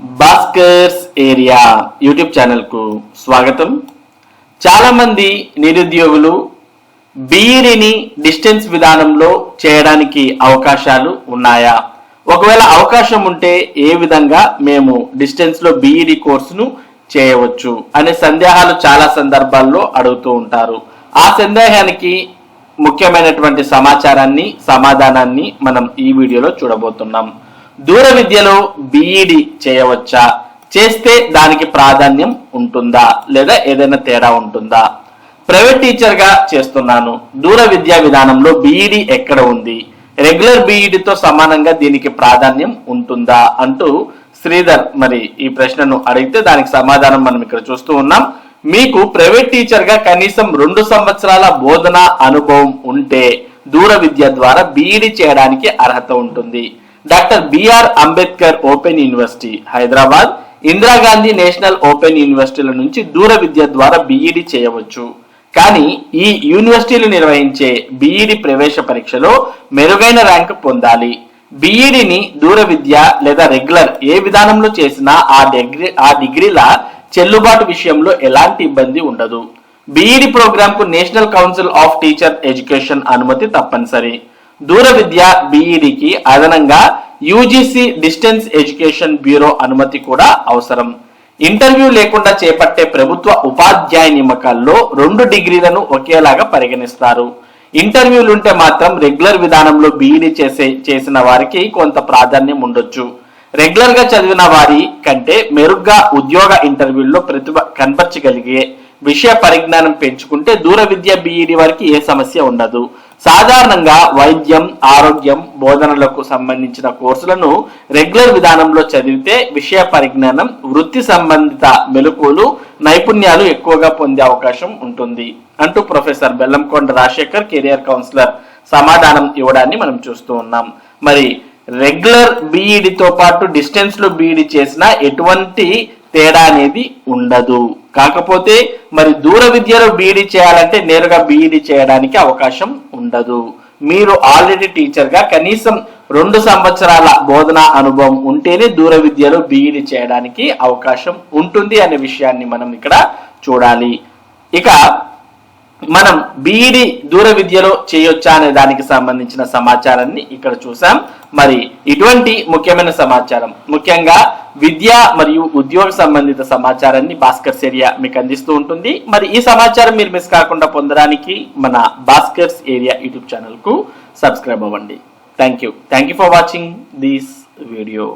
Bhaskar's area YouTube ఛానల్కు స్వాగతం. చాలామంది నిరుద్యోగులు బీఈడిని డిస్టెన్స్ విధానంలో చేయడానికి అవకాశాలు ఉన్నాయా? ఒకవేళ అవకాశం ఉంటే ఏ విధంగా మేము డిస్టెన్స్లో బీఈడి కోర్సును చేయవచ్చు అనే సందేహాలు చాలా సందర్భాల్లో అడుగుతూ ఉంటారు. ఆ సందేహానికి ముఖ్యమైనటువంటి సమాచారాన్ని సమాధానాన్ని మనం ఈ వీడియోలో చూడబోతున్నాం. దూర విద్యలో బీఈడి చేయవచ్చా? చేస్తే దానికి ప్రాధాన్యం ఉంటుందా? లేదా ఏదైనా తేడా ఉంటుందా? ప్రైవేట్ టీచర్గా చేస్తున్నాను. దూర విద్యా విధానంలో బీఈడి ఎక్కడ ఉంది? రెగ్యులర్ బీఈడితో సమానంగా దీనికి ప్రాధాన్యం ఉంటుందా? అంటూ శ్రీధర్ మరి ఈ ప్రశ్నను అడిగితే దానికి సమాధానం మనం ఇక్కడ చూస్తూ ఉన్నాం. మీకు ప్రైవేట్ టీచర్గా కనీసం రెండు సంవత్సరాల బోధన అనుభవం ఉంటే దూర విద్య ద్వారా బీఈడి చేయడానికి అర్హత ఉంటుంది. Doctor BR Ambedkar open university Hyderabad. Indira Gandhi national open యూనివర్సిటీల నుంచి దూర విద్య ద్వారా బీఈడి చేయవచ్చు. కానీ ఈ యూనివర్సిటీలు నిర్వహించే బీఈడి ప్రవేశ పరీక్షలో మెరుగైన ర్యాంకు పొందాలి. బీఈడిని దూర విద్య లేదా రెగ్యులర్ ఏ విధానంలో చేసినా ఆ డిగ్రీ ఆ డిగ్రీల చెల్లుబాటు విషయంలో ఎలాంటి ఇబ్బంది ఉండదు. బీఈడి ప్రోగ్రామ్కు national council of teacher education అనుమతి తప్పనిసరి. దూర విద్య బీఈడికి అదనంగా యూజీసీ డిస్టెన్స్ ఎడ్యుకేషన్ బ్యూరో అనుమతి కూడా అవసరం. ఇంటర్వ్యూ లేకుండా చేపట్టే ప్రభుత్వ ఉపాధ్యాయ నియమకాల్లో రెండు డిగ్రీలను ఒకేలాగా పరిగణిస్తారు. ఇంటర్వ్యూలుంటే మాత్రం రెగ్యులర్ విధానంలో బీఈడి చేసే చేసిన వారికి కొంత ప్రాధాన్యం ఉండొచ్చు. రెగ్యులర్గా చదివిన వారి కంటే మెరుగ్గా ఉద్యోగ ఇంటర్వ్యూల్లో ప్రతిభ కనపరచగలిగే విషయ పరిజ్ఞానం పెంచుకుంటే దూర విద్య బీఈడి వారికి ఏ సమస్య ఉండదు. సాధారణంగా వైద్యం ఆరోగ్యం బోధనలకు సంబంధించిన కోర్సులను రెగ్యులర్ విధానంలో చదివితే విషయ పరిజ్ఞానం వృత్తి సంబంధిత మెలకువలు నైపుణ్యాలు ఎక్కువగా పొందే అవకాశం ఉంటుంది. అంటూ professor Bellamkonda Rajasekhar career counsellor సమాధానం ఇవ్వడాన్ని మనం చూస్తూ ఉన్నాం. మరి రెగ్యులర్ బీఈడితో పాటు డిస్టెన్స్లో బీఈడి చేసిన ఎటువంటి తేడా అనేది ఉండదు. కాకపోతే మరి దూర విద్యలో బీఈడి చేయాలంటే నేరుగా బీఈడి చేయడానికి అవకాశం ఉండదు. మీరు ఆల్రెడీ టీచర్గా కనీసం రెండు సంవత్సరాల బోధన అనుభవం ఉంటేనే దూర విద్యలో బీఈడి చేయడానికి అవకాశం ఉంటుంది అనే విషయాన్ని మనం ఇక్కడ చూడాలి. ఇక మనం బీఈడి దూర విద్యలో చేయొచ్చా అనే దానికి సంబంధించిన సమాచారాన్ని ఇక్కడ చూసాం మరి ఇటువంటి ముఖ్యమైన సమాచారం ముఖ్యంగా విద్య మరియు ఉద్యోగ సంబంధిత సమాచారాన్ని భాస్కర్స్ ఏరియా మీకు అందిస్తూ ఉంటుంది. మరి ఈ సమాచారం మీరు మిస్ కాకుండా పొందడానికి మన భాస్కర్స్ ఏరియా యూట్యూబ్ ఛానల్కు సబ్స్క్రైబ్ అవ్వండి. Thank you thank you for watching this video.